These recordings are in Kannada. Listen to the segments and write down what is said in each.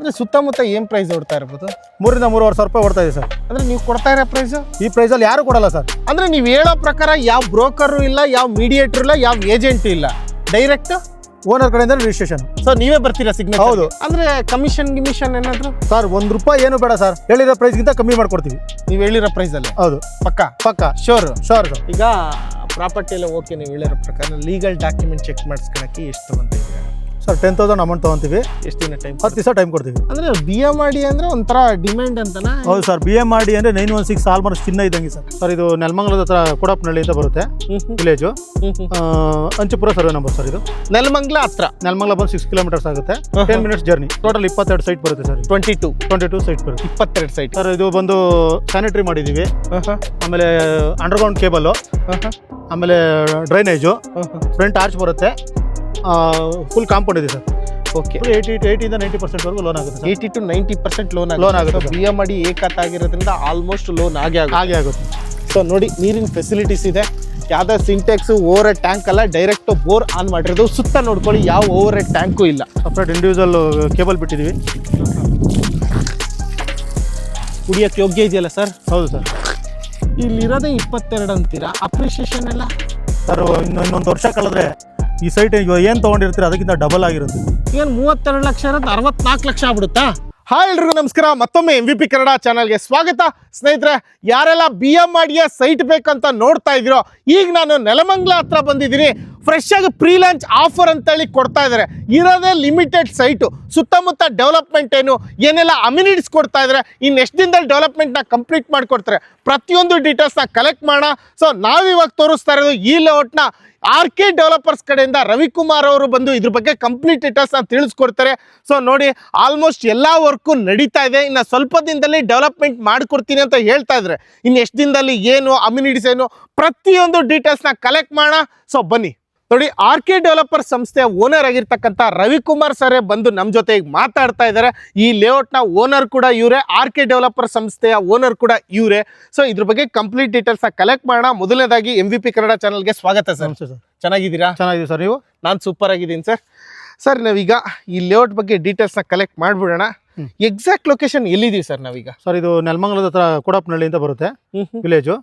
ಅಂದ್ರೆ ಸುತ್ತಮುತ್ತ ಏನ್ ಪ್ರೈಸ್ ಹೊಡ್ತಾ ಇರ್ಬೋದು? ಮೂರಿಂದ ಮೂರುವರೆ ಸಾವಿರ ರೂಪಾಯಿ ಹೊಡ್ತಾ ಇದೆ ಸರ್. ಅಂದ್ರೆ ನೀವು ಕೊಡ್ತಾ ಇರೋ ಪ್ರೈಸ್ ಈ ಪ್ರೈಸಲ್ಲಿ ಯಾರು ಕೊಡಲ್ಲ ಸರ್. ಅಂದ್ರೆ ನೀವು ಹೇಳೋ ಪ್ರಕಾರ ಯಾವ ಬ್ರೋಕರು ಇಲ್ಲ ಯಾವ ಮೀಡಿಯೇಟರ್ ಇಲ್ಲ ಯಾವ ಏಜೆಂಟ್ ಇಲ್ಲ. ಡೈರೆಕ್ಟ್ ಓನರ್ ಕಡೆಯಿಂದ ರಿಜಿಸ್ಟ್ರೇಷನ್ ಸರ್ ನೀವೇ ಬರ್ತೀರಾ ಸಿಗ್ನಲ್ ಹೌದು. ಅಂದ್ರೆ ಕಮಿಷನ್ ಗಿಮಿಷನ್ ಏನಾದ್ರು? ಸರ್ ಒಂದು ರೂಪಾಯಿ ಏನು ಬೇಡ ಸರ್. ಹೇಳಿರೋ ಪ್ರೈಸ್ಗಿಂತ ಕಮ್ಮಿ ಮಾಡ್ಕೊಡ್ತೀವಿ. ನೀವು ಹೇಳಿರೋ ಪ್ರೈಸ್ ಅಲ್ಲೇ? ಹೌದು. ಪಕ್ಕ? ಪಕ್ಕ. ಶೋರ್ ಶೋರ್ ಈಗ ಪ್ರಾಪರ್ಟಿ ಎಲ್ಲ ಓಕೆ ನೀವು ಹೇಳಿರೋ ಪ್ರಕಾರ ಲೀಗಲ್ ಡಾಕ್ಯುಮೆಂಟ್ ಚೆಕ್ ಮಾಡಿಸ್ಕೊಳಕ್ಕೆ ಎಷ್ಟು ಅಂತ ಸರ್ ಟೆನ್ ತೌಸಂಡ್ ಅಮೌಂಟ್ ತೊಗೊಂತೀವಿ. ಎಷ್ಟು ದಿನ ಟೈಮ್ ಹತ್ತು ದಿವಸ ಟೈಮ್ ಕೊಡ್ತೀವಿ. ಅಂದ್ರೆ ಬಿ ಎಂ ಮಾಡಿ ಅಂದ್ರೆ ಒಂಥರ ಡಿಮ್ಯಾಂಡ್ ಅಂತನಾ? ಹೌದು sir B M R D ಅಂದ್ರೆ ನೈನ್ ಒನ್ ಸಿಕ್ಸ್ ಆಲ್ಮೋಸ್ಟ್ ಚಿನ್ನ ಇದ್ದಂಗೆ ಸರ್. ಸರ್ ಇದು ನೆಲಮಂಗಲದ ಹತ್ರ ಕೊಡಪ್ನಹಳ್ಳಿ ಅಂತ ಬರುತ್ತೆ village hmm. Survey number sir ಇದು. ನೆಲಮಂಗ್ಲ ಹತ್ರ. ನೆಲಮಂಗಲ ಬಂದು ಸಿಕ್ಸ್ ಕಿಲೋಮೀಟರ್ಸ್ ಆಗುತ್ತೆ. ಟೆನ್. ಮಿನಿಟ್ಸ್ ಜರ್ನಿ ಟೋಟಲ್ ಇಪ್ಪತ್ತೆರಡು ಸೈಟ್ ಬರುತ್ತೆ sir twenty two twenty two site ಬರುತ್ತೆ. ಇಪ್ಪತ್ತೆರಡು ಸೈಟ್ ಸರ್ ಇದು ಬಂದು ಸ್ಯಾನಿಟರಿ ಮಾಡಿದ್ದೀವಿ ಆಮೇಲೆ ಅಂಡರ್ಗ್ರೌಂಡ್ ಕೇಬಲ್ ಆಮೇಲೆ ಡ್ರೈನೇಜು ಫ್ರಂಟ್ ಆರ್ಚ್ ಬರುತ್ತೆ. ಫುಲ್ ಕಾಂಪೌಂಡ್ ಇದೆ ಸರ್. ಓಕೆ ಏಯ್ಟಿ ಏಯ್ಟಿಂದ ನೈಂಟಿ ಪರ್ಸೆಂಟ್ವರೆಗೂ ಲೋನ್ ಆಗುತ್ತೆ eighty to ninety percent loan loan ಆಗುತ್ತೆ. ಬಿ ಎಂ ಅಡಿ ಏಕತ್ ಆಗಿರೋದ್ರಿಂದ ಆಲ್ಮೋಸ್ಟ್ ಲೋನ್ ಆಗೇ ಆಗುತ್ತೆ. ಹಾಗೆ ಆಗುತ್ತೆ. ಸೊ ನೋಡಿ ನೀರಿನ ಫೆಸಿಲಿಟೀಸ್ ಇದೆ. ಯಾವುದೇ ಸಿಂಟೆಕ್ಸ್ ಓವರ್ ಹೆಡ್ ಟ್ಯಾಂಕ್ ಅಲ್ಲ ಡೈರೆಕ್ಟ್ ಬೋರ್ ಆನ್ ಮಾಡಿರೋದು. ಸುತ್ತ ನೋಡ್ಕೊಳ್ಳಿ ಯಾವ ಓವರ್ ಹೆಡ್ ಟ್ಯಾಂಕು ಇಲ್ಲ. ಸಪ್ರೇಟ್ ಇಂಡಿವಿಜುವಲ್ ಕೇಬಲ್ ಬಿಟ್ಟಿದ್ದೀವಿ ಕುಡಿಯೋಕ್ಕೆ ಯೋಗ್ಯ ಇದೆಯಲ್ಲ ಸರ್? ಹೌದು ಸರ್. ಇಲ್ಲಿರೋದೇ ಇಪ್ಪತ್ತೆರಡು ಅಂತೀರಾ? ಅಪ್ರಿಷಿಯೇಷನ್ ಎಲ್ಲ? ಸರ್ ಇನ್ನು ಇನ್ನೊಂದು ವರ್ಷ ಕಳೆದ್ರೆ ಈ ಸೈಟ್ ಏನ್ ಏನು ತೊಗೊಂಡಿರ್ತೀರ ಅದಕ್ಕಿಂತ ಡಬಲ್ ಆಗಿರುತ್ತೆ. ಏನು ಮೂವತ್ತೆರಡು ಲಕ್ಷ ಇರೋದು ಅರವತ್ನಾಲ್ಕು ಲಕ್ಷ ಆಗ್ಬಿಡುತ್ತಾ? ಹಾಯ್ ಎಲ್ರಿಗೂ ನಮಸ್ಕಾರ ಮತ್ತೊಮ್ಮೆ ಎಂ ವಿ ಪಿ ಕನ್ನಡ ಚಾನಲ್ಗೆ ಸ್ವಾಗತ. ಸ್ನೇಹಿತರೆ ಯಾರೆಲ್ಲ ಬಿ ಎಂ ಮಾಡಿಯ ಸೈಟ್ ಬೇಕಂತ ನೋಡ್ತಾ ಇದ್ದೀರೋ ಈಗ ನಾನು ನೆಲಮಂಗ್ಲ ಹತ್ರ ಬಂದಿದ್ದೀನಿ. ಫ್ರೆಶ್ ಆಗಿ ಪ್ರೀ ಲಾಂಚ್ ಆಫರ್ ಅಂತೇಳಿ ಕೊಡ್ತಾ ಇದ್ದಾರೆ ಇರೋದೇ ಲಿಮಿಟೆಡ್ ಸೈಟು ಸುತ್ತಮುತ್ತ ಡೆವಲಪ್ಮೆಂಟ್ ಏನು, ಏನೆಲ್ಲ ಅಮ್ಯುನಿಟೀಸ್ ಕೊಡ್ತಾ ಇದ್ದಾರೆ ಇನ್ನು ಎಷ್ಟು ದಿನದಲ್ಲಿ ಡೆವಲಪ್ಮೆಂಟ್ನ ಕಂಪ್ಲೀಟ್ ಮಾಡಿಕೊಡ್ತಾರೆ, ಪ್ರತಿಯೊಂದು ಡೀಟೇಲ್ಸ್ನ ಕಲೆಕ್ಟ್ ಮಾಡೋಣ. ಸೊ ನಾವಿವಾಗ ತೋರಿಸ್ತಾ ಇರೋದು ಈ ಲೇಔಟ್ನ ಆರ್ ಕೆ ಡೆವಲಪರ್ಸ್ ಕಡೆಯಿಂದ ರವಿಕುಮಾರ್ ಅವರು ಬಂದು ಇದ್ರ ಬಗ್ಗೆ ಕಂಪ್ಲೀಟ್ ಡೀಟೇಲ್ಸ್ನ ತಿಳಿಸ್ಕೊಡ್ತಾರೆ. ಸೊ ನೋಡಿ ಆಲ್ಮೋಸ್ಟ್ ಎಲ್ಲ ವರ್ಕು ನಡೀತಾ ಇದೆ. ಇನ್ನು ಸ್ವಲ್ಪ ದಿನದಲ್ಲಿ ಡೆವಲಪ್ಮೆಂಟ್ ಮಾಡಿಕೊಡ್ತೀನಿ ಅಂತ ಹೇಳ್ತಾ ಇದ್ದಾರೆ ಇನ್ನು ಎಷ್ಟು ದಿನದಲ್ಲಿ ಏನು ಅಮ್ಯುನಿಟೀಸ್ ಏನು, ಪ್ರತಿಯೊಂದು ಡೀಟೇಲ್ಸ್ನ ಕಲೆಕ್ಟ್ ಮಾಡೋಣ. ಸೊ ಬನ್ನಿ. ನೋಡಿ ಆರ್ ಕೆ ಡೆವಲಪರ್ ಸಂಸ್ಥೆಯ ಓನರ್ ಆಗಿರ್ತಕ್ಕಂಥ ರವಿಕುಮಾರ್ ಸರೇ ಬಂದು ನಮ್ಮ ಜೊತೆ ಈಗ ಮಾತಾಡ್ತಾ ಇದ್ದಾರೆ ಈ ಲೇಔಟ್ನ ಓನರ್ ಕೂಡ ಇವರೇ ಆರ್ ಕೆ ಡೆವಲಪರ್ ಸಂಸ್ಥೆಯ ಓನರ್ ಕೂಡ ಇವರೇ. ಸೊ ಇದ್ರ ಬಗ್ಗೆ ಕಂಪ್ಲೀಟ್ ಡೀಟೇಲ್ಸ್ ಕಲೆಕ್ಟ್ ಮಾಡೋಣ. ಮೊದಲನೇದಾಗಿ ಎಂ ವಿ ಪಿ ಕನ್ನಡ ಚಾನಲ್ಗೆ ಸ್ವಾಗತ ಸರ್. ಸರ್. ಚೆನ್ನಾಗಿದ್ದೀರಾ? ಚೆನ್ನಾಗಿದೆ ಸರ್ ನೀವು? ನಾನು ಸೂಪರ್ ಆಗಿದ್ದೀನಿ ಸರ್. ಸರ್ ನಾವೀಗ ಈ ಲೇಔಟ್ ಬಗ್ಗೆ ಡೀಟೇಲ್ಸ್ನ ಕಲೆಕ್ಟ್ ಮಾಡಿಬಿಡೋಣ. ಎಕ್ಸಾಕ್ಟ್ ಲೊಕೇಶನ್ ಎಲ್ಲಿದ್ದೀವಿ ಸರ್ ನಾವೀಗ? ಸರ್ ಇದು ನೆಲಮಂಗಲದ ಹತ್ರ ಕೊಡಪ್ಪನಹಳ್ಳಿ ಅಂತ ಬರುತ್ತೆ. Village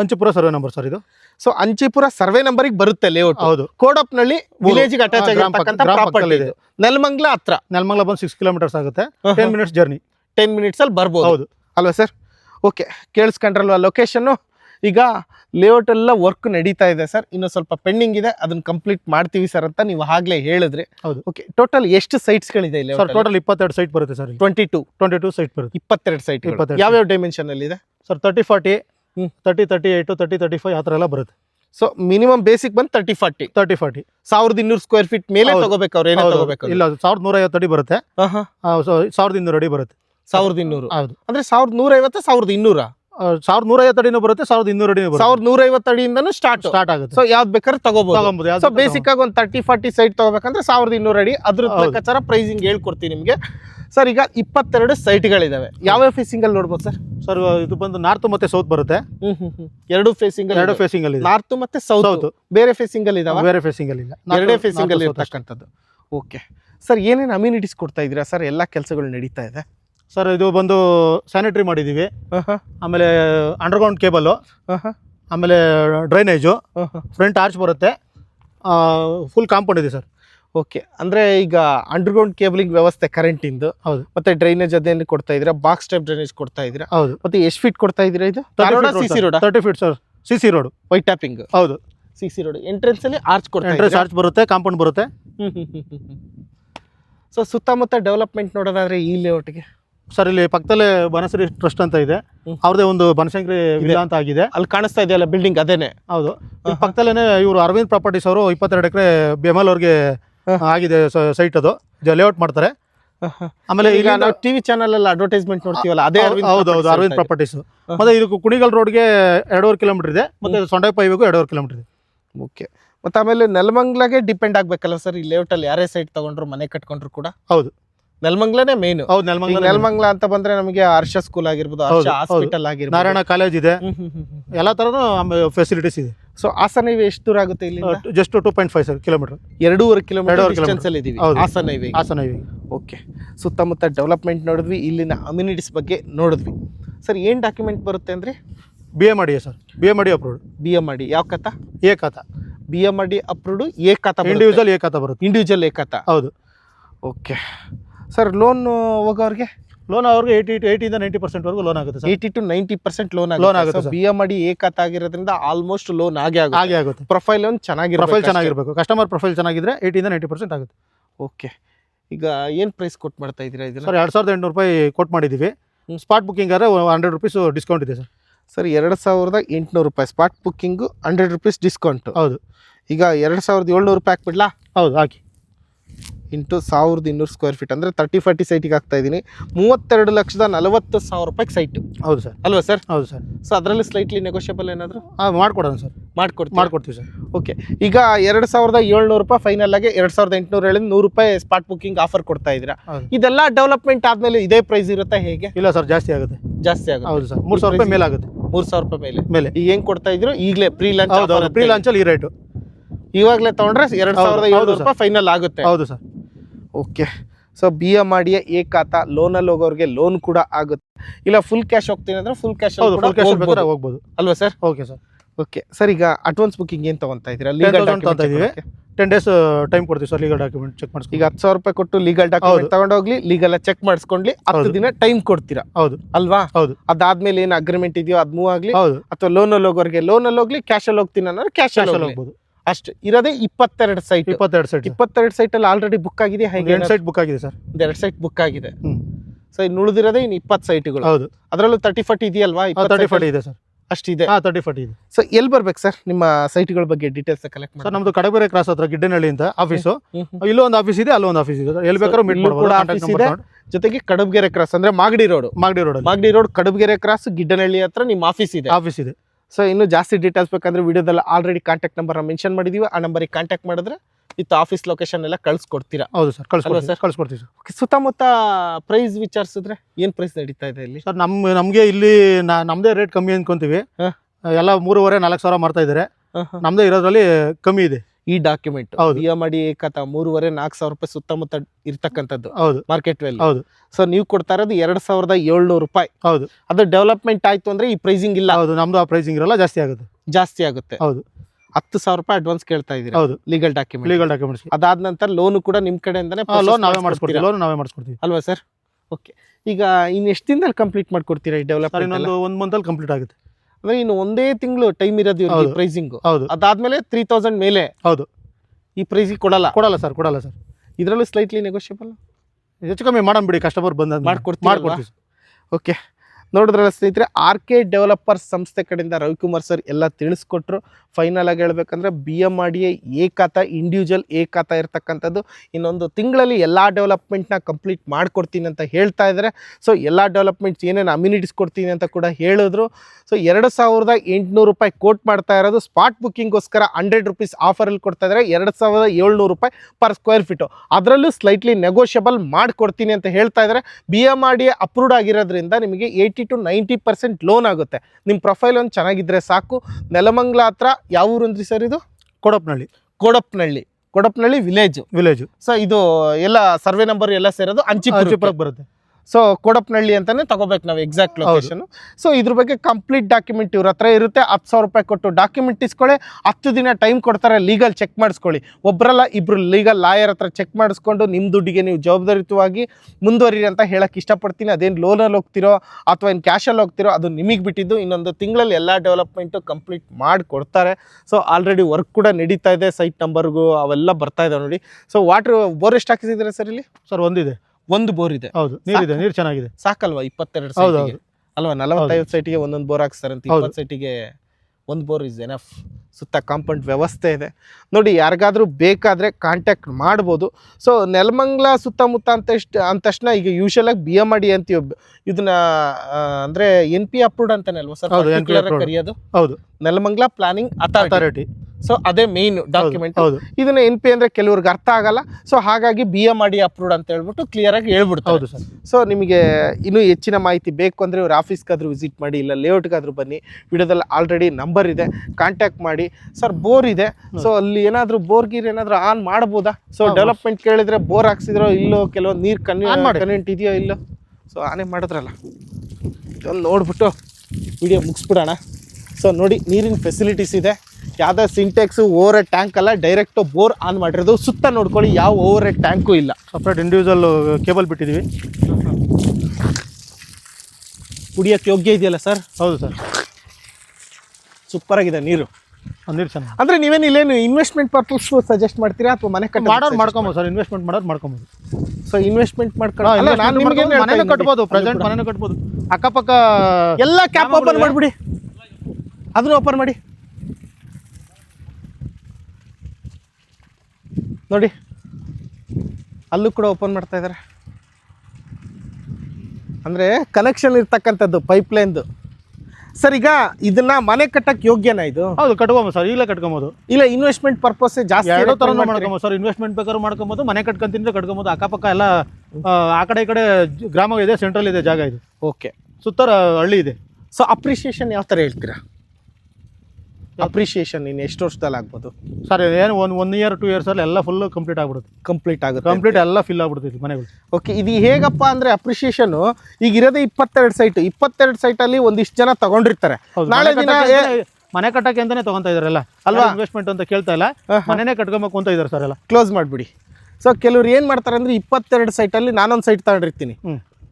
Anchipura survey number sir ಇದು. ಸೊ ಅಂಚಿಪುರ ಸರ್ವೆ ನಂಬರಿಗೆ ಬರುತ್ತೆ ಲೇಔಟ್ ಹೌದು. ಕೋಡಪ್ನಳ್ಳಿ ವಿಲೇಜ್ಗೆ ಅಟ್ಯಾಚ್ ಆಗಿರೋ ನೆಲಮಂಗ್ಲ ಹತ್ರ. ನೆಲಮಂಗ್ಲ ಬಂದು ಸಿಕ್ಸ್ ಕಿಲೋಮೀಟರ್ಸ್ ಆಗುತ್ತೆ. Ten minutes journey ten minutes ಅಲ್ಲಿ ಬರ್ಬೋದು. ಹೌದು. ಅಲ್ವಾ ಸರ್ ಓಕೆ ಕೇಳಿಸ್ಕೊಂಡ್ರಲ್ವಾ ಲೊಕೇಶನ್ನು ಈಗ ಲೇಔಟ್ ಎಲ್ಲ ವರ್ಕ್ ನಡೀತಾ ಇದೆ ಸರ್ ಇನ್ನು ಸ್ವಲ್ಪ ಪೆಂಡಿಂಗ್ ಇದೆ. ಅದನ್ನ ಕಂಪ್ಲೀಟ್ ಮಾಡ್ತೀವಿ ಸರ್ ಅಂತ ನೀವು ಆಗ್ಲೇ ಹೇಳಿದ್ರಿ. ಹೌದು. ಓಕೆ ಟೋಟಲ್ ಎಷ್ಟು ಸೈಟ್ಸ್ಗಳಿದೆ ಇಲ್ಲಿ ಸರ್ ಟೋಟಲ್ ಇಪ್ಪತ್ತೆರಡು ಸೈಟ್ ಬರುತ್ತೆ sir twenty two twenty two site ಬರುತ್ತೆ. ಇಪ್ಪತ್ತೆರಡು ಸೈಟ್ ಯಾವ ಯಾವ್ಯಾವ ಡೈಮೆನ್ಷನ್ ಅಲ್ಲಿ ಇದೆ? Sir thirty forty. Thirty thirty eight thirty thirty five ಆ ಥರ ಎಲ್ಲ ಬರುತ್ತೆ. ಸೊ ಮಿನಿಮಮ್ ಬೇಸಿಕ್ ಬಂದು ತರ್ಟಿ ಫಾರ್ಟಿ ತರ್ಟಿ ಫಾರ್ಟಿ ಸಾವಿರದ ಇನ್ನೂರು ಸ್ಕ್ವೇರ್ ಫೀಟ್ ಮೇಲೆ ತಗೋಬೇಕು ಅವ್ರು ಏನೋ ತಗೋಬೇಕು ಇಲ್ಲ ಸಾವಿರದ ನೂರೈವತ್ತು ಅಡಿ ಬರುತ್ತೆ. ಸಾವಿರದ ಇನ್ನೂರು ಅಡಿ ಬರುತ್ತೆ. ಸಾವಿರದ ಇನ್ನೂರು. ಹೌದು. ಅಂದ್ರೆ ಸಾವಿರದ ನೂರ ಐವತ್ತು ಸಾವಿರದ ಇನ್ನೂರ. ಸಾವಿರದ ನೂರೈವತ್ತು ಅಡಿನೂ ಬರುತ್ತೆ ಸಾವಿರದ ಇನ್ನೂರು ಅಡಿನೂ ಬರುತ್ತೆ. ಸಾವಿರದ ನೂರ ಐವತ್ತು ಅಡಿಯಿಂದನೂ ಸ್ಟಾರ್ಟ್ ಸ್ಟಾರ್ಟ್ ಆಗುತ್ತೆ. ಸೊ ಯಾವ್ದು ಬೇಕಾದ್ರೆ ತಗೋಬಹುದು ತಗೋಬಹುದು ಸೊ ಬೇಸಿಕ್ ಆಗಿ ಒಂದು ತರ್ಟಿ ಫಾರ್ಟಿ ಸೈಟ್ ತಗೋಬೇಕಂದ್ರೆ ಸಾವಿರದ ಇನ್ನೂರು ಅಡಿ. ಅದ್ರ. ಲೆಕ್ಕಾಚಾರ ಪ್ರೈಸಿಂಗ್ ಹೇಳ್ಕೊಡ್ತೀನಿ ನಿಮಗೆ. ಸರ್ ಈಗ ಇಪ್ಪತ್ತೆರಡು ಸೈಟ್ಗಳಿದಾವೆ ಯಾವ ಫೇಸಿಂಗ್ ಅಲ್ಲಿ ನೋಡ್ಬೋದು ಸರ್ ಸರ್ ಇದು ಬಂದು ನಾರ್ತ್ ಮತ್ತೆ ಸೌತ್ ಬರುತ್ತೆ. ಎರಡು ಫೇಸಿಂಗ್ ಎರಡು ಫೇಸಿಂಗ್ ಅಲ್ಲಿ. ನಾರ್ತ್ ಮತ್ತೆ ಸೌತ್. ಬೇರೆ ಫೇಸಿಂಗ್ ಅಲ್ಲಿ ಇದಾವೆ? ಬೇರೆ ಫೇಸಿಂಗ್ ಅಲ್ಲಿ ಇಲ್ಲ. ಎರಡೇ ಫೇಸಿಂಗ್ ಅಲ್ಲಿ ಇರ್ತಕ್ಕಂಥದ್ದು. ಓಕೆ ಸರ್ ಏನೇನು ಅಮ್ಯುನಿಟೀಸ್ ಕೊಡ್ತಾ ಇದ್ದೀರಾ ಸರ್ ಎಲ್ಲ ಕೆಲಸಗಳು ನಡೀತಾ ಇದೆ. ಸರ್ ಇದು ಬಂದು ಸ್ಯಾನಿಟ್ರಿ ಮಾಡಿದ್ದೀವಿ ಆಮೇಲೆ ಅಂಡರ್ಗ್ರೌಂಡ್ ಕೇಬಲ್ಲು ಆಮೇಲೆ ಡ್ರೈನೇಜು ಫ್ರಂಟ್ ಆರ್ಚ್ ಬರುತ್ತೆ. ಫುಲ್ ಕಾಂಪೌಂಡ್ ಇದೆ ಸರ್. ಓಕೆ. ಅಂದರೆ ಈಗ ಅಂಡರ್ಗ್ರೌಂಡ್ ಕೇಬಲಿಂಗ್ ವ್ಯವಸ್ಥೆ ಕರೆಂಟಿಂದು ಹೌದು. ಮತ್ತೆ ಡ್ರೈನೇಜ್ ಅದೇನು ಕೊಡ್ತಾ ಇದ್ದೀರಾ? ಬಾಕ್ಸ್ ಟೈಪ್ ಡ್ರೈನೇಜ್ ಕೊಡ್ತಾ ಇದ್ದೀರಾ? ಹೌದು. ಮತ್ತೆ ಎಷ್ಟು ಫೀಟ್ ಕೊಡ್ತಾ ಇದ್ದೀರಾ ಇದು? C C road thirty feet sir C C road white topping ಹೌದು. ಸಿ ಸಿ ರೋಡ್ ಎಂಟ್ರೆನ್ಸಲ್ಲಿ ಆರ್ಚ್ ಕೊಡ್ತಾ ಎಂಟ್ರೆನ್ಸ್ ಆರ್ಚ್ ಬರುತ್ತೆ ಕಾಂಪೌಂಡ್ ಬರುತ್ತೆ. ಸೊ ಸುತ್ತಮುತ್ತ ಡೆವಲಪ್ಮೆಂಟ್ ನೋಡೋದಾದ್ರೆ ಈ ಲೇಔಟ್ಗೆ ಸರ್ ಇಲ್ಲಿ ಪಕ್ಕದಲ್ಲೇ ಬನಶ್ರೀ ಟ್ರಸ್ಟ್ ಅಂತ ಇದೆ. ಅವ್ರದೇ ಒಂದು ಬನಶಂಕರಿ ವಿಲ್ಲ ಅಂತ ಆಗಿದೆ. ಅಲ್ಲಿ ಕಾಣಿಸ್ತಾ ಇದೆಯಲ್ಲ ಬಿಲ್ಡಿಂಗ್ ಅದೇನೆ? ಹೌದು. ಪಕ್ಕದಲ್ಲೇ ಇವರು ಅರವಿಂದ್ ಪ್ರಾಪರ್ಟೀಸ್ ಅವರು ಇಪ್ಪತ್ತೆರಡು ಎಕರೆ ಬೆಮಲ್ ಅವ್ರಿಗೆ ಆಗಿದೆ ಸೈಟ್ ಅದು. ಲೇಔಟ್ ಮಾಡ್ತಾರೆ. ಆಮೇಲೆ ಈಗ ನಾವು ಟಿವಿ ಚಾನಲ್ ಅಲ್ಲಿ ಅಡ್ವರ್ಟೈಸ್ಮೆಂಟ್ ನೋಡ್ತೀವಲ್ಲ ಅದೇ ಹೌದು ಅರವಿಂದ್ ಹೌದು ಅರವಿಂದ್ ಪ್ರಾಪರ್ಟೀಸ್ ಮತ್ತೆ ಇದು ಕುಣಿಗಲ್ ರೋಡ್ಗೆ ಎರಡೂವರೆ ಕಿಲೋಮೀಟರ್ ಇದೆ. ಮತ್ತೆ ಸೊಂಡೈ ಪೈವಿಗೂ ಎರಡೂವರೆ ಕಿಲೋಮೀಟರ್ ಇದೆ. ಇದೆ. ಓಕೆ ಮತ್ತೆ ಆಮೇಲೆ ನೆಲಮಂಗ್ಲಾಗೆ ಡಿಪೆಂಡ್ ಆಗ್ಬೇಕಲ್ಲ ಸರ್ ಈ ಲೇಔಟ್ ಅಲ್ಲಿ ಯಾರೇ ಸೈಟ್ ತಗೊಂಡ್ರು ಮನೆ ಕಟ್ಕೊಂಡ್ರು ಕೂಡ? ಹೌದು. ನೆಲಮಂಗ್ಲನೇ ಮೇನ್ ಹೌದು ನೆಲಮಂಗ್ಲ ನೆಲಮಂಗ್ಲ ಅಂತ ಬಂದ್ರೆ ನಮಗೆ ಹರ್ಷ ಸ್ಕೂಲ್ ಆಗಿರ್ಬೋದು ಹರ್ಷ ಹೌದು, ಹೌದು. ಹಾಸ್ಪಿಟಲ್ ಆಗಿರ್ಬೋದು. ನಾರಾಯಣ ಕಾಲೇಜ್ ಇದೆ. ಹ್ಮ್, ಹ್ಮ್, ಹ್ಮ್, ಹ್ಮ್. ಎಲ್ಲ ತರನು ಫೆಸಿಲಿಟೀಸ್ ಇದೆ. ಸೊ ಹಾಸನ ಇವೆ ಎಷ್ಟು ದೂರ ಆಗುತ್ತೆ ಇಲ್ಲಿ just two point five sir kilometre ಎರಡೂವರೆ ಕಿಲೋಮೀಟರ್ ಎರಡೂವರೆ ಡಿಸ್ಟೆನ್ಸ್ ಅಲ್ಲಿ ಇದೀವಿ ಹೌದು. ಹಾಸನ ಇವೆ ಹಾಸನ ಓಕೆ ಸುತ್ತಮುತ್ತ ಡೆವಲಪ್ಮೆಂಟ್ ನೋಡಿದ್ವಿ ಇಲ್ಲಿನ ಅಮ್ಯುನಿಟೀಸ್ ಬಗ್ಗೆ ನೋಡಿದ್ವಿ. ಸರ್ ಏನು ಡಾಕ್ಯುಮೆಂಟ್ ಬರುತ್ತೆ ಅಂದರೆ? ಬಿ ಎ ಮಾಡಿ ಸರ್ ಬಿ ಎ ಮಾಡಿ ಅಪ್ರೂವ್ಡ್ ಬಿ ಎಂ ಆಡಿ ಯಾವ ಕಥ ಎ ಖಾತಾ ಬಿ ಎಂ ಆಡಿ approved A khata individual A khata ಬರುತ್ತೆ. ಇಂಡಿವಿಜುವಲ್ ಏಕಾತ ಹೌದು. ಓಕೆ ಸರ್ ಲೋನ್ ಹೋಗೋರಿಗೆ? ಲೋನ್ ಅವ್ರಿಗೆ ಏಯ್ಟಿ ಏಯ್ಟಿಂದ ನೈಂಟಿ ಪರ್ಸೆಂಟ್ ವರೆಗೂ ಲೋನ್ ಆಗುತ್ತೆ eighty to ninety percent loan loan ಆಗುತ್ತೆ. ಬಿ ಎಂ ಅಡಿ ಏಕತ್ ಆಗಿರೋದ್ರಿಂದ ಆಲ್ಮೋಸ್ಟ್ ಲೋನ್ ಆಗೇ ಆಗುತ್ತೆ. ಹಾಗೆ ಆಗುತ್ತೆ. ಪ್ರೊಫೈಲ್ ಒಂದು ಚೆನ್ನಾಗಿ ಪ್ರೊಫೈಲ್ ಚೆನ್ನಾಗಿರ್ಬೇಕು. ಕಸ್ಟಮರ್ ಪ್ರೊಫೈಲ್ ಚೆನ್ನಾಗಿದ್ರೆ ಏಯ್ಟಿಂದ ನೈಂಟಿ ಪರ್ಸೆಂಟ್ ಆಗುತ್ತೆ. ಓಕೆ ಈಗ ಏನು ಪ್ರೈಸ್ ಕೊಟ್ಟು ಮಾಡ್ತಾ ಇದ್ದೀರಾ ಇದನ್ನ? ಸರ್ ಎರಡು ಸಾವಿರದ ಎಂಟುನೂರು ರೂಪಾಯಿ ಕೊಟ್ಟು ಮಾಡಿದ್ದೀವಿ. ಸ್ಪಾಟ್ ಬುಕ್ಕಿಂಗ್ ಆದರೆ ಹಂಡ್ರೆಡ್ ರುಪೀಸ್ ಡಿಸ್ಕೌಂಟ್ ಇದೆ ಸರ್. ಸರ್ ಎರಡು ಸಾವಿರದ ಎಂಟುನೂರು ರೂಪಾಯಿ. Spot booking hundred rupees discount ಹೌದು. ಈಗ ಎರಡು ಸಾವಿರದ ಏಳ್ನೂರು ರೂಪಾಯಿ ಹಾಕ್ಬಿಡ್ಲಾ? ಹೌದು ಹಾಕಿ. ಇಂಟು ಸಾವಿರದ ಇನ್ನೂರು ಸ್ಕ್ವೇರ್ ಫೀಟ್ ಅಂದರೆ ತರ್ಟಿ ಫಾರ್ಟಿ ಸೈಟಿಗೆ ಆಗ್ತಾ ಇದ್ದೀನಿ. ಮೂವತ್ತೆರಡು ಲಕ್ಷದ ನಲವತ್ತು ಸಾವಿರ ರೂಪಾಯಿಗೆ ಸೈಟ್ ಹೌದು ಸರ್. ಅಲ್ವಾ ಸರ್? ಹೌದು ಸರ್. ಸೊ ಅದರಲ್ಲಿ ಸ್ಲೈಟ್ಲಿ ನೆಗೋಷಿಯಬಲ್ ಏನಾದರೂ? ಮಾಡ್ಕೊಡೋಣ ಸರ್. ಮಾಡ್ಕೊಡ್ತೀವಿ ಮಾಡ್ಕೊಡ್ತೀವಿ ಸರ್. ಓಕೆ ಈಗ ಎರಡು ಸಾವಿರದ ಏಳ್ನೂರು ರೂಪಾಯಿ ಫೈನಲ್ ಆಗಿ ಎರಡು ಸಾವಿರದ ಎಂಟುನೂರು ಹೇಳಿ ನೂರು ರೂಪಾಯಿ ಸ್ಪಾಟ್ ಬುಕ್ಕಿಂಗ್ ಆಫರ್ ಕೊಡ್ತಾ ಇದ್ದೀರಾ? ಇದೆಲ್ಲ ಡೆವಲಪ್ಮೆಂಟ್ ಆದಮೇಲೆ ಇದೇ ಪ್ರೈಸ್ ಇರುತ್ತಾ ಹೇಗೆ? ಇಲ್ಲ ಸರ್ ಜಾಸ್ತಿ ಆಗುತ್ತೆ. ಜಾಸ್ತಿ ಆಗುತ್ತೆ. ಹೌದು ಸರ್. ಮೂರು ಸಾವಿರ ರೂಪಾಯಿ ಮೇಲೆ ಆಗುತ್ತೆ. ಮೂರು ಸಾವಿರ ರೂಪಾಯಿ ಮೇಲೆ. ಮೇಲೆ. ಈಗ ಹೆಂಗೆ ಕೊಡ್ತಾ ಇದ್ರು ಈಗಲೇ ಪ್ರೀ ಲಾಂಚ್ ಪ್ರೀ ಲಾಂಚಲ್ಲಿ ಈ ರೇಟು ಇವಾಗಲೇ ತಗೊಂಡ್ರೆ ಎರಡು ಸಾವಿರದ ಏಳ್ನೂರು. ರೂಪಾಯಿ ಫೈನಲ್ ಆಗುತ್ತೆ. ಹೌದು sir. Okay so B A ಮಾಡಿಯ ಏಕಾತ ಖಾತಾ ಲೋನಲ್ಲಿ ಹೋಗೋರಿಗೆ ಲೋನ್ ಕೂಡ ಆಗುತ್ತೆ. ಇಲ್ಲ ಫುಲ್ ಕ್ಯಾಶ್ ಹೋಗ್ತೀನಿ ಅಂದ್ರೆ ಫುಲ್ ಕ್ಯಾಶ್ ಫುಲ್ ಕ್ಯಾಶ್ ಬೇಕಾದ್ರೆ ಹೋಗ್ಬೋದು. ಅಲ್ವಾ sir okay sir okay sir ಈಗ ಅಡ್ವಾನ್ಸ್ ಬುಕ್ಕಿಂಗ್ ಏನ್ ತೊಗೊತಾ ಇದ್ದೀರಾ? 10,000 legal document. Ten days time ಕೊಡ್ತೀವಿ ಸರ್ ಲೀಗಲ್ ಡಾಕ್ಯುಮೆಂಟ್ ಚೆಕ್ ಈಗ ಮಾಡಿಸ್ಕೊಂಡು ಹತ್ತು ಸಾವಿರ ರೂಪಾಯಿ ಕೊಟ್ಟು ಲೀಗಲ್ ಡಾಕ್ಯುಮೆಂಟ್ ತಗೊಂಡ್ ತಗೊಂಡೋಗ್ಲಿ ಲೀಗಲ್ ಚೆಕ್ ಮಾಡಿಸ್ಕೊಂಡ್ಲಿ ಹತ್ತು ದಿನ ಟೈಮ್ ಕೊಡ್ತೀರಾ? ಹೌದು. ಅಲ್ವಾ? ಹೌದು. ಅದಾದ್ಮೇಲೆ ಏನು ಅಗ್ರಿಮೆಂಟ್ ಇದೆಯೋ ಅದು ಮೂವ್ ಆಗ್ಲಿ ಹೌದು. ಅಥವಾ ಲೋನಲ್ಲಿ ಹೋಗೋರಿಗೆ ಲೋನಲ್ಲಿ ಹೋಗ್ಲಿ ಕ್ಯಾಶ್ ಅಲ್ಲಿ ಹೋಗ್ತೀನಿ ಕ್ಯಾಶ್ ಕ್ಯಾಶಲ್ಲಿ ಹೋಗ್ಬೋದು. ಅಷ್ಟು ಇರೋದೇ ಇಪ್ಪತ್ತೆರಡು ಸೈಟ್ ಇಪ್ಪತ್ತೆರಡು ಸೈಟ್ ಇಪ್ಪತ್ತೆರಡು ಸೈಟ್ ಅಲ್ಲಿ ಆಲ್ರೆಡಿ ಬುಕ್ ಆಗಿದೆ ಹೇಗೆ ಎರಡು ಸೈಟ್ ಬುಕ್ ಆಗಿದೆ ಸರ್. ಎರಡು ಸೈಟ್ ಬುಕ್ ಆಗಿದೆ. ಸೊ ಇನ್ನು ಉಳಿದಿರೋದೇ ಇನ್ನು ಇಪ್ಪತ್ತು ಸೈಟ್ಗಳು ಹೌದು. ಅದರಲ್ಲೂ ತರ್ಟಿ ಫಾರ್ಟಿ ಇದೆಯಲ್ವಾ? ತರ್ಟಿ ಫಾರ್ಟಿ ಇದೆ ಸರ್. ಅಷ್ಟಿದೆ ಹಾಂ ತರ್ಟಿ ಫಾರ್ಟಿ ಇದೆ. ಸೊ ಎಲ್ಲಿ ಬರ್ಬೇಕು ಸರ್? ನಿಮ್ಮ ಸೈಟ್ಗಳ ಬಗ್ಗೆ ಡೀಟೇಲ್ಸ್ ಕಲೆಕ್ಟ್ ಸರ್ ನಮ್ಮದು ಕಡಬರೆ ಕ್ರಾಸ್ ಹತ್ರ ಗಿಡ್ಡನಹಳ್ಳಿ ಅಂತ ಆಫೀಸು ಇಲ್ಲೊಂದು ಆಫೀಸ್ ಇದೆ ಅಲ್ಲೊಂದು ಆಫೀಸ್ ಇದೆ ಎಲ್ಲಿ ಬೇಕಾದ್ರೂ ಮೀಟ್ ಮಾಡ್ಬೋದು. ನಂಬರ್ ಇದೆ. ಜೊತೆಗೆ ಕಡಬಗೆರೆ ಕ್ರಾಸ್ ಅಂದ್ರೆ Magadi road Magadi road Magadi road Kadabagere cross Giddanahalli ಹತ್ರ ನಿಮ್ಮ ಆಫೀಸ್ ಇದೆ. ಆಫೀಸ್ ಇದೆ. ಸೊ ಇನ್ನು ಜಾಸ್ತಿ ಡೀಟೇಲ್ಸ್ ಬೇಕಂದ್ರೆ ವಿಡಿಯೋದಲ್ಲಿ ಆಲ್ರೆಡಿ ಕಾಂಟ್ಯಾಕ್ಟ್ ನಂಬರ್ ಮೆನ್ಷನ್ ಮಾಡಿದೀವಿ. ಆ ನಂಬರಿಗೆ ಕಾಂಟ್ಯಾಕ್ಟ್ ಮಾಡಿದ್ರೆ ಇತ್ತು ಆಫೀಸ್ ಲೊಕೇಶನ್ ಎಲ್ಲ ಕಳ್ಸಿಕೊಡ್ತೀರಾ. ಹೌದು ಸರ್ ಕಳ್ಸ್ಕೊಡ್ತೀವಿ ಸರ್? ಕಳ್ಸ್ಕೊಡ್ತೀವಿ ಸರ್. ಸುತ್ತಮುತ್ತ ಪ್ರೈಸ್ ವಿಚಾರಿಸಿದ್ರೆ ಏನು ಪ್ರೈಸ್ ನಡೀತಾ ಇದೆ ಇಲ್ಲಿ? ಸರ್ ನಮ್ಮ ನಮಗೆ ಇಲ್ಲಿ ನಾ- ನಮ್ದೇ ರೇಟ್ ಕಮ್ಮಿ ಅನ್ಕೊಂತೀವಿ. ಹಾ. ಎಲ್ಲ ಮೂರುವರೆ ನಾಲ್ಕು ಸಾವಿರ ಮಾಡ್ತಾ ಇದ್ದಾರೆ. ನಮ್ದೇ ಇರೋದ್ರಲ್ಲಿ ಕಮ್ಮಿ ಇದೆ. ಈ ಡಾಕ್ಯುಮೆಂಟ್ ಹೌದು. ಬಿ ಏಕತ ಮೂರುವರೆ ನಾಲ್ಕು ಸಾವಿರ ರೂಪಾಯಿ ಸುತ್ತಮುತ್ತ ಇರ್ತಕ್ಕಂಥದ್ದು ಹೌದು. ಮಾರ್ಕೆಟ್ ವ್ಯಾಲ್ಯೂ ಹೌದು. ಸೊ ನೀವು ಕೊಡ್ತಾ ಇರೋದು ಎರಡ್ ಸಾವಿರದ ಏಳ್ನೂರು ರೂಪಾಯಿ. ಹೌದು. ಅದು ಡೆವಲಪ್ಮೆಂಟ್ ಆಯ್ತು ಅಂದ್ರೆ ಈ ಪ್ರೈಸಿಂಗ್ ಇಲ್ಲ. ಹೌದು ನಮ್ದು ಆ ಪ್ರೈಸಿಂಗ್ ಇರಲ್ಲ ಜಾಸ್ತಿ ಆಗುತ್ತೆ. ಜಾಸ್ತಿ ಆಗುತ್ತೆ. ಹೌದು. ಹತ್ತು ಸಾವಿರ ರೂಪಾಯಿ ಅಡ್ವಾನ್ಸ್ ಕೇಳ್ತಾ ಇದೀರಿ ಹೌದು. ಲೀಗಲ್ ಡಾಕ್ಯುಮೆಂಟ್ ಲೀಗಲ್ ಡಾಕ್ಯುಮೆಂಟ್ಸ್ ಅದಾದ ನಂತರ ಲೋನ್ ಕೂಡ ನಿಮ್ ಕಡೆಯಿಂದಾನೆ ಲೋನ್ ನಾವೇ ಮಾಡಿಸ್ಕೊಡ್ತೀವಿ. ಲೋನ್ ನಾವೇ ಮಾಡಿಸ್ಕೊಡ್ತೀವಿ. ಅಲ್ವಾ ಸರ್ ಓಕೆ ಈಗ ಇನ್ನು ಎಷ್ಟು ದಿನದಲ್ಲಿ ಕಂಪ್ಲೀಟ್ ಮಾಡ್ಕೊಡ್ತೀರಾ ಈ ಡೆವಲಪ್ ಇನ್ನೊಂದು ಒಂದು ಮಂತಲ್ಲಿ ಕಂಪ್ಲೀಟ್ ಆಗುತ್ತೆ. ಅಂದ್ರೆ ಇನ್ನು ಒಂದೇ ತಿಂಗಳು ಟೈಮ್ ಇರೋದು ಹೌದು. ಪ್ರೈಸಿಂಗ್ ಹೌದು. ಅದಾದ್ಮೇಲೆ ತ್ರೀ ತೌಸಂಡ್ ಮೇಲೆ ಹೌದು. ಈ ಪ್ರೈಸಿಗೆ ಕೊಡಲ್ಲ. ಕೊಡಲ್ಲ ಸರ್ ಕೊಡಲ್ಲ ಸರ್ ಇದರಲ್ಲೂ ಸ್ಲೈಟ್ಲಿ ನೆಗೋಷಿಯಬಲ್ ಹೆಚ್ಚು ಕಮ್ಮಿ ಮಾಡಮ್ ಬಿಡಿ ಕಸ್ಟಮರ್ ಬಂದ ಮಾಡ್ಕೊಡ್ತೀರಲ್ವಾ? ಮಾಡ್ಕೊಡ್ತೀವಿ ಓಕೆ ನೋಡಿದ್ರಲ್ಲ ಸ್ನೇಹಿತರೆ ಆರ್ ಕೆ ಡೆವಲಪರ್ಸ್ ಸಂಸ್ಥೆ ಕಡೆಯಿಂದ ರವಿಕುಮಾರ್ ಸರ್ ಎಲ್ಲ ತಿಳಿಸ್ಕೊಟ್ರು. ಫೈನಲ್ ಆಗಿ ಹೇಳ್ಬೇಕಂದ್ರೆ B M R D A ಏಕಾತ individual A khata ಇರ್ತಕ್ಕಂಥದ್ದು. ಇನ್ನೊಂದು ತಿಂಗಳಲ್ಲಿ ಎಲ್ಲ ಡೆವಲಪ್ಮೆಂಟ್ನ ಕಂಪ್ಲೀಟ್ ಮಾಡಿಕೊಡ್ತೀನಿ ಅಂತ ಹೇಳ್ತಾ ಇದ್ದಾರೆ. ಸೊ ಎಲ್ಲ ಡೆವಲಪ್ಮೆಂಟ್ಸ್ ಏನೇನು ಅಮ್ಯುನಿಟೀಸ್ ಕೊಡ್ತೀನಿ ಅಂತ ಕೂಡ ಹೇಳಿದ್ರು. ಸೊ ಎರಡು ಸಾವಿರದ ಎಂಟುನೂರು ರೂಪಾಯಿ ಕೋಟ್ ಮಾಡ್ತಾ ಇರೋದು. ಸ್ಪಾಟ್ ಬುಕ್ಕಿಂಗ್ಗೋಸ್ಕರ ಹಂಡ್ರೆಡ್ ರುಪೀಸ್ ಆಫರಲ್ಲಿ ಕೊಡ್ತಾ ಇದ್ದಾರೆ. ಎರಡು ಸಾವಿರದ ಏಳ್ನೂರು ರೂಪಾಯಿ ಪರ್ ಸ್ಕ್ವೇರ್ ಫೀಟು ಅದರಲ್ಲೂ ಸ್ಲೈಟ್ಲಿ ನೆಗೋಷಿಯಬಲ್ ಮಾಡಿಕೊಡ್ತೀನಿ ಅಂತ ಹೇಳ್ತಾ ಇದ್ದಾರೆ. B M R D approved ಆಗಿರೋದ್ರಿಂದ ನಿಮಗೆ eighty to ninety percent loan ಆಗುತ್ತೆ. ನಿಮ್ಮ ಪ್ರೊಫೈಲ್ ಒಂದು ಚೆನ್ನಾಗಿದ್ದರೆ ಸಾಕು. ನೆಲಮಂಗ್ಲ ಹತ್ರ ಯಾವ ಊರು ಅಂದ್ರಿ ಸರ್ ಇದು? Kodapnahalli. Kodapnahalli Kodapnahalli village village so ಇದು ಎಲ್ಲ ಸರ್ವೆ ನಂಬರ್ ಎಲ್ಲ ಸೇರೋದು ಅಂಚಿ ಬರುತ್ತೆ. ಸೊ ಕೊಡಪ್ನಹಳ್ಳಿ ಅಂತಾನೆ ತಗೋಬೇಕು ನಾವು ಎಕ್ಸಾಕ್ಟ್ ಲೊಕೇಶನ್ ಸೊ ಇದ್ರ ಬಗ್ಗೆ ಕಂಪ್ಲೀಟ್ ಡಾಕ್ಯುಮೆಂಟ್ ಇವ್ರ ಹತ್ರ ಇರುತ್ತೆ. ಹತ್ತು ಸಾವಿರ ರೂಪಾಯಿ ಕೊಟ್ಟು ಡಾಕ್ಯುಮೆಂಟ್ ಇಸ್ಕೊಳ್ಳಿ. ಹತ್ತು ದಿನ ಟೈಮ್ ಕೊಡ್ತಾರೆ ಲೀಗಲ್ ಚೆಕ್ ಮಾಡಿಸ್ಕೊಳ್ಳಿ. ಒಬ್ಬರಲ್ಲ ಇಬ್ರು ಲೀಗಲ್ ಲಾಯರ್ ಹತ್ರ ಚೆಕ್ ಮಾಡಿಸ್ಕೊಂಡು ನಿಮ್ಮ ದುಡ್ಡಿಗೆ ನೀವು ಜವಾಬ್ದಾರಿಯುತವಾಗಿ ಮುಂದುವರಿರಿ ಅಂತ ಹೇಳಕ್ ಇಷ್ಟಪಡ್ತೀನಿ. ಅದೇನು ಲೋನಲ್ಲಿ ಹೋಗ್ತಿರೋ ಅಥವಾ ಏನು ಕ್ಯಾಶಲ್ಲಿ ಹೋಗ್ತಿರೋ ಅದು ನಿಮಗೆ ಬಿಟ್ಟಿದ್ದು. ಇನ್ನೊಂದು ತಿಂಗಳಲ್ಲಿ ಎಲ್ಲ ಡೆವಲಪ್ಮೆಂಟು ಕಂಪ್ಲೀಟ್ ಮಾಡಿ ಕೊಡ್ತಾರೆ ಸೊ ಆಲ್ರೆಡಿ ವರ್ಕ್ ಕೂಡ ನಡೀತಾ ಇದೆ. ಸೈಟ್ ನಂಬರ್ಗೂ ಅವೆಲ್ಲ ಬರ್ತಾ ಇದೆ ನೋಡಿ. ಸೊ ವಾಟ್ರ್ ಬೋರ್ ಎಷ್ಟು ಹಾಕಿಸಿದ್ರೆ ಸರ್ ಇಲ್ಲಿ? ಸರ್ ಒಂದಿದೆ. ಒಂದು ಬೋರ್ ಇದೆ. ಹೌದು ನೀರಿದೆ ನೀರು ಚೆನ್ನಾಗಿದೆ. ಸಾಕಲ್ವಾ ಇಪ್ಪತ್ತೆರಡು ಹೌದು, ಅಲ್ವಾ ನಲವತ್ತೈದು ಸೈಟಿಗೆ ಒಂದೊಂದು ಬೋರ್ ಹಾಕ್ಸ್ತಾರಂತೆ ಹೌದು. ಇಪ್ಪತ್ತು ಸೈಟಿಗೆ ಒಂದು ಬೋರ್ ಇಸ್ ಎನಫ್ ಸುತ್ತ ಕಾಂಪೌಂಡ್ ವ್ಯವಸ್ಥೆ ಇದೆ. ನೋಡಿ ಯಾರಿಗಾದ್ರೂ ಬೇಕಾದರೆ ಕಾಂಟ್ಯಾಕ್ಟ್ ಮಾಡ್ಬೋದು. ಸೊ ನೆಲಮಂಗ್ಲ ಸುತ್ತಮುತ್ತ ಅಂತ ಇಷ್ಟು ಅಂದ ತಕ್ಷಣ ಈಗ ಯೂಶಲ್ ಆಗಿ ಬಿ ಎಂ ಅಡಿ ಅಂತೀವಿ. ಇದನ್ನ ಆ, ಅಂದ್ರೆ ಎನ್ ಪಿ ಅಪ್ರೂವ್ಡ್ ಅಂತಾನೆ ಅಲ್ವಾ ಸರ್ ಹೌದು, NP approved. ಕರೆಯೋದು? ಹೌದು. Nelamangala planning authority authority so ಅದೇ ಮೇನ್ ಡಾಕ್ಯುಮೆಂಟ್ ಇದನ್ನ ಎನ್ ಪಿ ಅಂದ್ರೆ ಕೆಲವ್ರಿಗೆ ಅರ್ಥ ಆಗಲ್ಲ. ಸೊ ಹಾಗಾಗಿ ಬಿ ಎಂ ಮಾಡಿ ಅಪ್ರೂವ್ಡ್ ಅಂತ ಹೇಳ್ಬಿಟ್ಟು ಕ್ಲಿಯರ್ ಆಗಿ ಹೇಳ್ಬಿಡ್ತಾರೆ. ಸರ್. ಸೊ ನಿಮಗೆ ಇನ್ನೂ ಹೆಚ್ಚಿನ ಮಾಹಿತಿ ಬೇಕು ಅಂದ್ರೆ ಇವ್ರ ಆಫೀಸ್ಗಾದ್ರೂ ವಿಸಿಟ್ ಮಾಡಿ ಇಲ್ಲ ಲೇಔಟ್ಗಾದ್ರೂ ಬನ್ನಿ. ವಿಡಿಯೋದಲ್ಲಿ ಆಲ್ರೆಡಿ ನಂಬರ್ ಇದೆ. ಕಾಂಟ್ಯಾಕ್ಟ್ ಮಾಡಿ. ಸರ್ ಬೋರ್ ಇದೆ. ಸೊ ಅಲ್ಲಿ ಏನಾದರೂ ಬೋರ್ ಗೀರ್ ಏನಾದರೂ ಆನ್ ಮಾಡ್ಬೋದಾ? ಸೊ ಡೆವಲಪ್ಮೆಂಟ್ ಕೇಳಿದ್ರೆ ಬೋರ್ ಹಾಕ್ಸಿದ್ರೋ ಇಲ್ಲೋ ಕೆಲವೊಂದು ನೀರು. ಕನೆಂಟ್ ಇದೆಯೋ ಇಲ್ಲೋ? ಸೊ ಆನೆ ಮಾಡಿದ್ರಲ್ಲ. ಇದೊಂದು ನೋಡ್ಬಿಟ್ಟು ವಿಡಿಯೋ ಮುಗಿಸ್ಬಿಡೋಣ. ಸೊ ನೋಡಿ ನೀರಿನ ಫೆಸಿಲಿಟೀಸ್ ಇದೆ. ಯಾವುದೇ ಸಿಂಟೆಕ್ಸು ಓವರ್ ಟ್ಯಾಂಕ್ ಅಲ್ಲ ಡೈರೆಕ್ಟು ಬೋರ್ ಆನ್ ಮಾಡಿರೋದು. ಸುತ್ತ ನೋಡ್ಕೊಳ್ಳಿ ಯಾವ ಓವರ್ ಟ್ಯಾಂಕು ಇಲ್ಲ. ಸಪ್ರೇಟ್ ಇಂಡಿವಿಜುವಲ್ ಕೇಬಲ್ ಬಿಟ್ಟಿದ್ದೀವಿ ಕುಡಿಯೋಕ್ಕೆ ಯೋಗ್ಯ ಇದೆಯಲ್ಲ ಸರ್? ಹೌದು ಸರ್. ಸೂಪರ್ ಆಗಿದೆ ನೀರು. ನೀರು ಚೆನ್ನಾಗಿ ಅಂದರೆ ನೀವೇನು ಇಲ್ಲೇನು ಇನ್ವೆಸ್ಟ್ಮೆಂಟ್ ಪರ್ಪಸ್ ಸಜೆಸ್ಟ್ ಮಾಡ್ತೀರಾ ಅಥವಾ ಮನೆ ಕಟ್ಟಿ ಮಾಡೋರು ಮಾಡ್ಕೊಬೋದು ಸರ್ ಇನ್ವೆಸ್ಟ್ಮೆಂಟ್ ಮಾಡೋರು ಮಾಡ್ಕೊಬೋದು. ಸೊ ಇನ್ವೆಸ್ಟ್ಮೆಂಟ್ ಮಾಡ್ಕೊಂಡು ನಾನು ನಿಮಗೆ ಕಟ್ಬೋದು ಪ್ರೆಸೆಂಟ್ ಮನೆ ಕಟ್ಬೋದು. ಅಕ್ಕಪಕ್ಕ ಎಲ್ಲ ಕ್ಯಾಪ್ ಓಪನ್ ಮಾಡ್ಬಿಡಿ. ಅದನ್ನು ಓಪನ್ ಮಾಡಿ. ನೋಡಿ. ಅಲ್ಲೂ ಕೂಡ ಓಪನ್ ಮಾಡ್ತಾ ಇದ್ದಾರೆ ಅಂದರೆ ಕನೆಕ್ಷನ್ ಇರ್ತಕ್ಕಂಥದ್ದು ಪೈಪ್ಲೈನ್ದು ಸರ್ ಈಗ ಇದನ್ನ ಮನೆ ಕಟ್ಟಕ್ಕೆ ಯೋಗ್ಯನಾ ಇದು? ಹೌದು ಕಟ್ಕೊಬೋದು ಸರ್ ಈಗಲೇ ಕಟ್ಕೊಬೋದು. ಇಲ್ಲ ಇನ್ವೆಸ್ಟ್ಮೆಂಟ್ ಪರ್ಪಸ್ ಜಾಸ್ತಿ ಎರಡೂ ಥರ? ಮಾಡ್ಕೊಬೋದು ಸರ್ ಇನ್ವೆಸ್ಟ್ಮೆಂಟ್ ಬೇಕಾದ್ರೂ ಮಾಡ್ಕೊಬೋದು ಮನೆ ಕಟ್ಕೊಂತಿದ್ರೆ ಕಟ್ಕೊಬೋದು. ಅಕ್ಕಪಕ್ಕ ಎಲ್ಲ ಆ, ಕಡೆ ಈ ಕಡೆ ಗ್ರಾಮ ಇದೆ ಸೆಂಟ್ರಲ್ ಇದೆ ಜಾಗ ಇದು. ಓಕೆ ಸುತ್ತರ ಹಳ್ಳಿ ಇದೆ. ಸೊ ಅಪ್ರಿಷಿಯೇಷನ್ ಯಾವ ಥರ ಹೇಳ್ತೀರಾ? ಅಪ್ರಿಷಿಯೇಷನ್ ಇನ್ನು ಎಷ್ಟು ವರ್ಷದಲ್ಲಿ ಆಗ್ಬೋದು? ಸರ್ ಏನು ಒಂದು ಒನ್ ಇಯರ್ ಟೂ ಇಯರ್ಸಲ್ಲಿ ಎಲ್ಲ ಫುಲ್ಲು ಕಂಪ್ಲೀಟ್ ಆಗ್ಬಿಡುತ್ತೆ. ಕಂಪ್ಲೀಟ್ ಆಗುತ್ತೆ. ಕಂಪ್ಲೀಟ್ ಎಲ್ಲ ಫಿಲ್ ಆಗ್ಬಿಡುತ್ತೆ ಮನೆಗಳು. ಓಕೆ ಇದು ಹೇಗಪ್ಪ ಅಂದರೆ ಅಪ್ರಿಷಿಯೇಷನು ಈಗ ಇರೋದೇ ಇಪ್ಪತ್ತೆರಡು ಸೈಟ್ ಇಪ್ಪತ್ತೆರಡು ಸೈಟಲ್ಲಿ ಒಂದಿಷ್ಟು ಜನ ತಗೊಂಡಿರ್ತಾರೆ. ನಾಳೆ ದಿನ ಮನೆ ಕಟ್ಟಕ್ಕೆ ಅಂತಲೇ ತಗೊಂತ ಇದಾರಲ್ಲ ಅಲ್ವಾ? ಇನ್ವೆಸ್ಟ್ಮೆಂಟ್ ಅಂತ ಕೇಳ್ತಾ ಇಲ್ಲ. ಮನೆನೇ ಕಟ್ಕೊಬೇಕು ಅಂತ ಇದಾರೆ ಸರ್ ಎಲ್ಲ. ಕ್ಲೋಸ್ ಮಾಡಿಬಿಡಿ. ಸೊ ಕೆಲವ್ರು ಏನು ಮಾಡ್ತಾರೆ ಅಂದರೆ ಇಪ್ಪತ್ತೆರಡು ಸೈಟಲ್ಲಿ ನಾನೊಂದು ಸೈಟ್ ತಗೊಂಡಿರ್ತೀನಿ.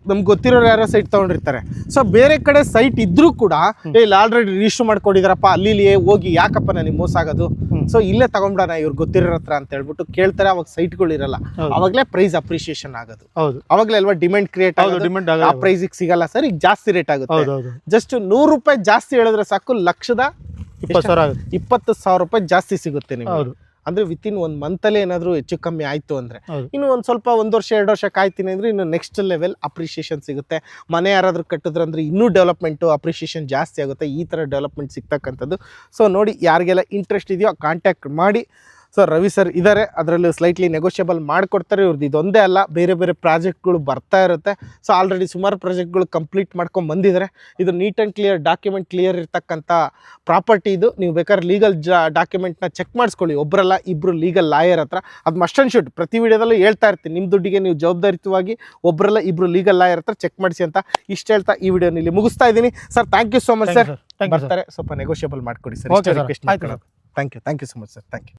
ನಮ್ಗೆ ಗೊತ್ತಿರೋರು ಯಾರೋ ಸೈಟ್ ತಗೊಂಡಿರ್ತಾರೆ. ಸೊ ಬೇರೆ ಕಡೆ ಸೈಟ್ ಇದ್ರೂ ಕೂಡ ಇಲ್ಲಿ ಆಲ್ರೆಡಿ ರಿಜಿಸ್ಟರ್ ಮಾಡ್ಕೊಂಡಿದಾರಪ್ಪ ಅಲ್ಲಿ ಹೋಗಿ ಯಾಕಪ್ಪ ನನಗೆ ಮೋಸ ಆಗೋದು. ಸೊ ಇಲ್ಲೇ ತಗೊಂಡ್ಬಿಡೋಣ ಇವ್ರು ಗೊತ್ತಿರೋ ಹತ್ರ ಅಂತ ಹೇಳ್ಬಿಟ್ಟು ಕೇಳ್ತಾರೆ ಅವಾಗ ಸೈಟ್ಗಳು ಇರಲ್ಲ. ಅವಾಗಲೇ ಪ್ರೈಸ್ ಅಪ್ರಿಷಿಯೇಷನ್ ಆಗೋದು. ಅವಾಗಲೇ ಅಲ್ವಾ ಡಿಮ್ಯಾಂಡ್ ಕ್ರಿಯೇಟ್ ಆಗೋದು? ಡಿಮ್ಯಾಂಡ್ ಆ ಪ್ರೈಸಿಗೆ ಸಿಗಲ್ಲ ಸರ್ ಈಗ ಜಾಸ್ತಿ ರೇಟ್ ಆಗುತ್ತೆ. ಜಸ್ಟ್ ನೂರು ರೂಪಾಯಿ ಜಾಸ್ತಿ ಹೇಳಿದ್ರೆ ಸಾಕು ಲಕ್ಷದ ಇಪ್ಪತ್ತು ಸಾವಿರ ಇಪ್ಪತ್ತು ಸಾವಿರ ರೂಪಾಯಿ ಜಾಸ್ತಿ ಸಿಗುತ್ತೆ ನಿಮ್ಗೆ. ಅಂದ್ರೆ ವಿತ್ ಇನ್ ಒಂದು ಮಂತಲ್ಲೇ ಏನಾದರೂ ಹೆಚ್ಚು ಕಮ್ಮಿ ಆಯಿತು ಅಂದರೆ. ಇನ್ನು ಒಂದು ಸ್ವಲ್ಪ ಒಂದು ವರ್ಷ ಎರಡು ವರ್ಷ ಕಾಯ್ತೀನಿ ಅಂದರೆ ಇನ್ನು ನೆಕ್ಸ್ಟ್ ಲೆವೆಲ್ ಅಪ್ರಿಷಿಯೇಷನ್ ಸಿಗುತ್ತೆ. ಮನೆ ಯಾರಾದರೂ ಕಟ್ಟಿದ್ರು ಅಂದರೆ ಇನ್ನೂ ಡೆವಲಪ್ಮೆಂಟು ಅಪ್ರಿಷಿಯೇಷನ್ ಜಾಸ್ತಿ ಆಗುತ್ತೆ. ಈ ಥರ ಡೆವಲಪ್ಮೆಂಟ್ ಸಿಗ್ತಕ್ಕಂಥದ್ದು. ಸೊ ನೋಡಿ ಯಾರಿಗೆಲ್ಲ ಇಂಟ್ರೆಸ್ಟ್ ಇದೆಯೋ ಕಾಂಟ್ಯಾಕ್ಟ್ ಮಾಡಿ. ಸೊ ರವಿ ಸರ್ ಇದ್ದಾರೆ ಅದರಲ್ಲಿ ಸ್ಲೈಟ್ಲಿ ನೆಗೋಷಿಯಬಲ್ ಮಾಡಿಕೊಡ್ತಾರೆ. ಇವ್ರದ್ದು ಇದೊಂದೇ ಅಲ್ಲ. ಬೇರೆ ಬೇರೆ ಪ್ರಾಜೆಕ್ಟ್ಗಳು ಬರ್ತಾ ಇರುತ್ತೆ. ಸೊ ಆಲ್ರೆಡಿ ಸುಮಾರು ಪ್ರಾಜೆಕ್ಟ್ಗಳು ಕಂಪ್ಲೀಟ್ ಮಾಡ್ಕೊಂಡು ಬಂದಿದ್ದಾರೆ ಇದು neat and clear document clear ಇರ್ತಕ್ಕಂಥ ಪ್ರಾಪರ್ಟಿ ಇದು. ನೀವು ಬೇಕಾದ್ರೆ ಲೀಗಲ್ ಜ ಡಾಕ್ಯುಮೆಂಟ್ನ ಚೆಕ್ ಮಾಡಿಸ್ಕೊಳ್ಳಿ. ಒಬ್ಬರಲ್ಲ ಇಬ್ಬರು ಲೀಗಲ್ ಲಾಯರ್ ಹತ್ರ. ಅದು ಮಸ್ಟ್ ಆ್ಯಂಡ್ ಶೂಟ್ ಪ್ರತಿ ವಿಡಿಯೋದಲ್ಲೂ ಹೇಳ್ತಾ ಇರ್ತೀನಿ. ನಿಮ್ಮ ದುಡ್ಡಿಗೆ ನೀವು ಜವಾಬ್ದಾರಿತವಾಗಿ ಒಬ್ಬರಲ್ಲ ಇಬ್ಬರು ಲೀಗಲ್ ಲಾಯರ್ ಹತ್ರ ಚೆಕ್ ಮಾಡಿಸಿ ಅಂತ ಇಷ್ಟು ಹೇಳ್ತಾ ಈ ವಿಡಿಯೋನ ಇಲ್ಲಿ ಮುಗಿಸ್ತಾ ಇದ್ದೀನಿ. Sir thank you so much sir ಬರ್ತಾರೆ. ಸ್ವಲ್ಪ ನೆಗೋಷಿಯಬಲ್ ಮಾಡಿಕೊಡಿ sir thank you thank you so much sir thank you